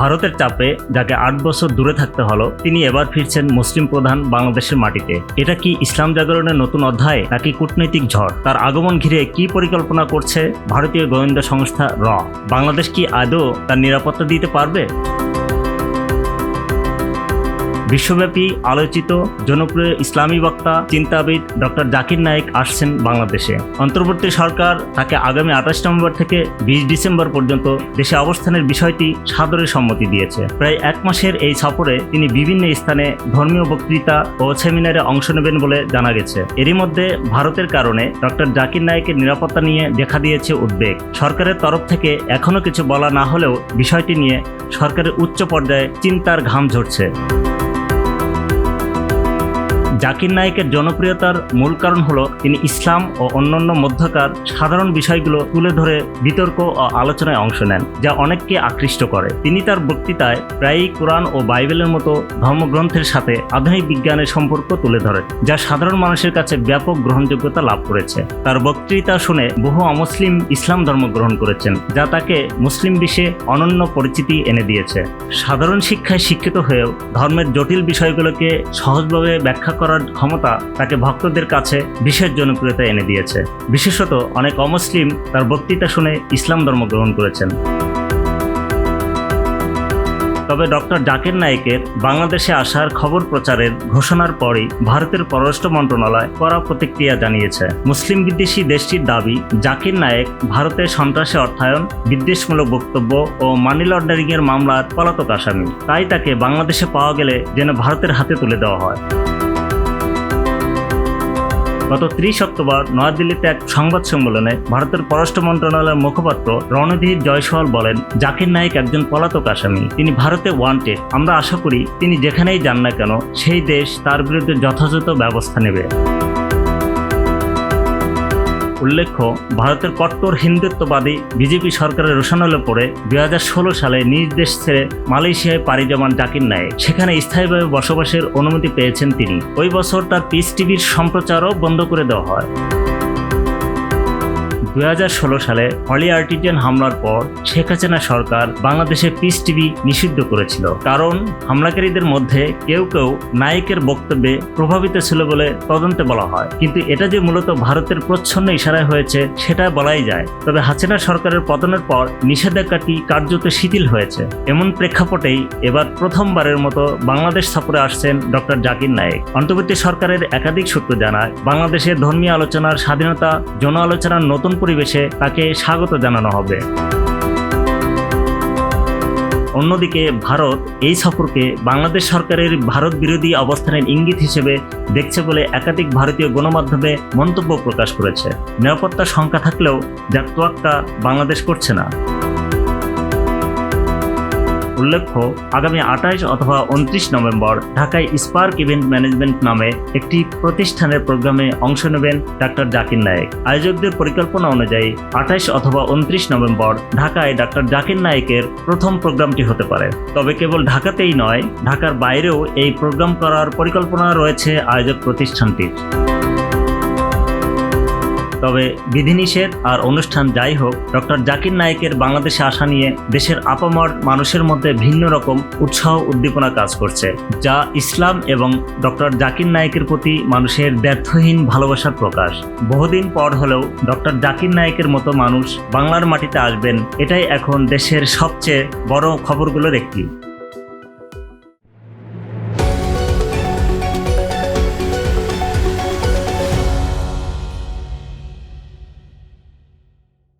ভারতের চাপে, যাকে আট বছর দূরে থাকতে হলো, তিনি এবার ফিরছেন মুসলিম প্রধান বাংলাদেশের মাটিতে। এটা কি ইসলাম জাগরণের নতুন অধ্যায়, নাকি কূটনৈতিক ঝড়? তার আগমন ঘিরে কি পরিকল্পনা করছে ভারতীয় গোয়েন্দা সংস্থা র? বাংলাদেশ কি আদৌ তার নিরাপত্তা দিতে পারবে? বিশ্বব্যাপী আলোচিত জনপ্রিয় ইসলামী বক্তা, চিন্তাবিদ ডক্টর জাকির নায়েক আসছেন বাংলাদেশে। অন্তর্বর্তী সরকার তাকে আগামী আঠাশ নভেম্বর থেকে বিশ ডিসেম্বর পর্যন্ত দেশে অবস্থানের বিষয়টি সাদরে সম্মতি দিয়েছে। প্রায় এক মাসের এই সফরে তিনি বিভিন্ন স্থানে ধর্মীয় বক্তৃতা ও সেমিনারে অংশ নেবেন বলে জানা গেছে। এরই মধ্যে ভারতের কারণে ডক্টর জাকির নায়েকের নিরাপত্তা নিয়ে দেখা দিয়েছে উদ্বেগ। সরকারের তরফ থেকে এখনও কিছু বলা না হলেও বিষয়টি নিয়ে সরকারের উচ্চ পর্যায়ে চিন্তার ঘাম ঝরছে। জাকির নায়েকের জনপ্রিয়তার মূল কারণ হলো তিনি ইসলাম ও অন্যান্য মধ্যকার সাধারণ বিষয়গুলো তুলে ধরে বিতর্ক ও আলোচনায় অংশ নেন, যা অনেককে আকৃষ্ট করে। তিনি তার বক্তৃতায় প্রায়ই কোরআন ও বাইবেলের মতো ধর্মগ্রন্থের সাথে আধুনিক বিজ্ঞানের সম্পর্ক তুলে ধরে, যা সাধারণ মানুষের কাছে ব্যাপক গ্রহণযোগ্যতা লাভ করেছে। তার বক্তৃতা শুনে বহু অমুসলিম ইসলাম ধর্ম গ্রহণ করেছেন, যা তাকে মুসলিম বিশ্বে অনন্য পরিচিতি এনে দিয়েছে। সাধারণ শিক্ষায় শিক্ষিত হয়েও ধর্মের জটিল বিষয়গুলোকে সহজভাবে ব্যাখ্যা করার ক্ষমতা তাকে ভক্তদের কাছে বিশেষ জনপ্রিয়তা এনে দিয়েছে। বিশেষত অনেক অমুসলিম তার বক্তৃতা শুনে ইসলাম ধর্ম গ্রহণ করেছেন। তবে ডক্টর জাকির নায়েকের বাংলাদেশে আসার খবর প্রচারের ঘোষণার পরই ভারতের পররাষ্ট্র মন্ত্রণালয় কড়া প্রতিক্রিয়া জানিয়েছে। মুসলিম বিদ্বেষী দেশটির দাবি, জাকির নায়েক ভারতের সন্ত্রাসে অর্থায়ন, বিদ্বেষমূলক বক্তব্য ও মানি লন্ডারিং এর মামলার পলাতক আসামি। তাই তাকে বাংলাদেশে পাওয়া গেলে যেন ভারতের হাতে তুলে দেওয়া হয়। গত ত্রিশ অক্টোবর নয়াদিল্লিতে এক সংবাদ সম্মেলনে ভারতের পররাষ্ট্র মন্ত্রণালয়ের মুখপাত্র রণধীর জয়সওয়াল বলেন, জাকির নায়েক একজন পলাতক আসামি। তিনি ভারতে ওয়ান্টেড আমরা আশা করি তিনি যেখানেই যান না কেন, সেই দেশ তার বিরুদ্ধে যথাযথ ব্যবস্থা নেবে। উল্লেখ্য, ভারতের কট্টর হিন্দুত্ববাদী বিজেপি সরকারের রোশানলে পড়ে দু হাজার ষোলো সালে নিজ দেশ ছেড়ে মালয়েশিয়ায় পাড়ি জমান জাকির নায়েক। সেখানে স্থায়ীভাবে বসবাসের অনুমতি পেয়েছেন তিনি। ওই বছর তার পিস টিভির সম্প্রচারও বন্ধ করে দেওয়া হয়। দু হাজার ষোলো সালে হলি আর্টিজেন হামলার পর শেখ হাসিনা সরকার বাংলাদেশে পিস টিভি নিষিদ্ধ করেছিল। কারণ হামলাকারীদের মধ্যে কেউ কেউ নায়কের বক্তব্যে প্রভাবিত ছিল বলে তদন্তে বলা হয়। কিন্তু এটা যে মূলত ভারতের প্রচ্ছন্ন ইশারায় হয়েছে, সেটা বলাই যায়। তবে হাসিনা সরকারের পতনের পর নিষেধাজ্ঞাটি কার্যত শিথিল হয়েছে। এমন প্রেক্ষাপটেই এবার প্রথমবারের মতো বাংলাদেশ সফরে আসছেন ডক্টর জাকির নায়েক। অন্তর্বর্তী সরকারের একাধিক সূত্র জানায়, বাংলাদেশে ধর্মীয় আলোচনার স্বাধীনতা জন আলোচনার নতুন পরিবেশে তাকে স্বাগত জানানো হবে। অন্যদিকে ভারত এই সফরকে বাংলাদেশ সরকারের ভারত বিরোধী অবস্থানের ইঙ্গিত হিসেবে দেখছে বলে একাধিক ভারতীয় গণমাধ্যমে মন্তব্য প্রকাশ করেছে। নিরাপত্তা শঙ্কা থাকলেও যা তোয়াক্কা বাংলাদেশ করছে না। উল্লেখ্য, আগামী আঠাইশ অথবা উনত্রিশ নভেম্বর ঢাকায় স্পার্ক ইভেন্ট ম্যানেজমেন্ট নামে একটি প্রতিষ্ঠানের প্রোগ্রামে অংশ নেবেন ডাক্তার জাকির নায়েক। আয়োজকদের পরিকল্পনা অনুযায়ী আঠাইশ অথবা উনত্রিশ নভেম্বর ঢাকায় ডাক্তার জাকির নায়েকের প্রথম প্রোগ্রামটি হতে পারে। তবে কেবল ঢাকাতেই নয়, ঢাকার বাইরেও এই প্রোগ্রাম করার পরিকল্পনা রয়েছে আয়োজক প্রতিষ্ঠানটির। তবে বিধিনিষেধ আর অনুষ্ঠান যাই হোক, ডক্টর জাকির নায়েকের বাংলাদেশে আসা নিয়ে দেশের আপামর মানুষের মধ্যে ভিন্ন রকম উৎসাহ উদ্দীপনা কাজ করছে, যা ইসলাম এবং ডক্টর জাকির নায়েকের প্রতি মানুষের ব্যর্থহীন ভালোবাসার প্রকাশ। বহুদিন পর হলেও ডক্টর জাকির নায়েকের মতো মানুষ বাংলার মাটিতে আসবেন, এটাই এখন দেশের সবচেয়ে বড় খবরগুলোর একটি।